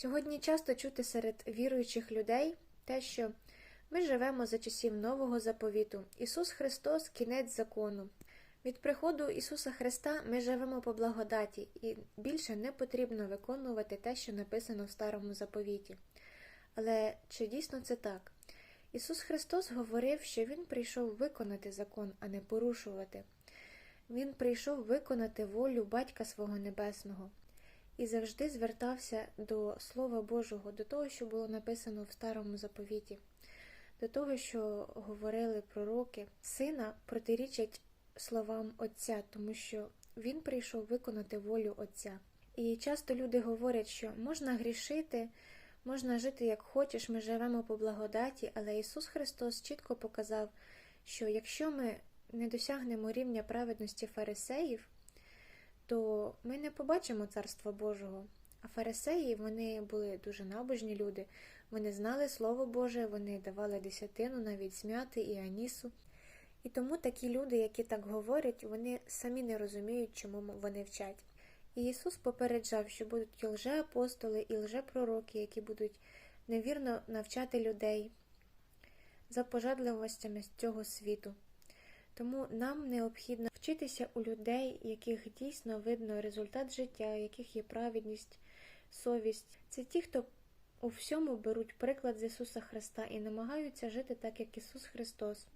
Сьогодні часто чути серед віруючих людей те, що ми живемо за часів Нового заповіту. Ісус Христос кінець закону. Від приходу Ісуса Христа ми живемо по благодаті, і більше не потрібно виконувати те, що написано в Старому заповіті. Але чи дійсно це так? Ісус Христос говорив, що Він прийшов виконати закон, а не порушувати. Він прийшов виконати волю Батька свого Небесного і завжди звертався до Слова Божого, до того, що було написано в Старому заповіті, до того, що говорили пророки. Сина протирічать словам Отця, тому що Він прийшов виконати волю Отця. І часто люди говорять, що можна грішити, можна жити як хочеш, ми живемо по благодаті, але Ісус Христос чітко показав, що якщо ми не досягнемо рівня праведності фарисеїв, то ми не побачимо Царства Божого. А фарисеї вони були дуже набожні люди, вони знали Слово Боже, вони давали десятину, навіть змяти і анісу. І тому такі люди, які так говорять, вони самі не розуміють, чому вони вчать. І Ісус попереджав, що будуть і лжеапостоли, і лжепророки, які будуть невірно навчати людей за пожадливостями з цього світу. Тому нам необхідно вчитися у людей, яких дійсно видно результат життя, яких є праведність, совість. Це ті, хто у всьому беруть приклад з Ісуса Христа і намагаються жити так, як Ісус Христос.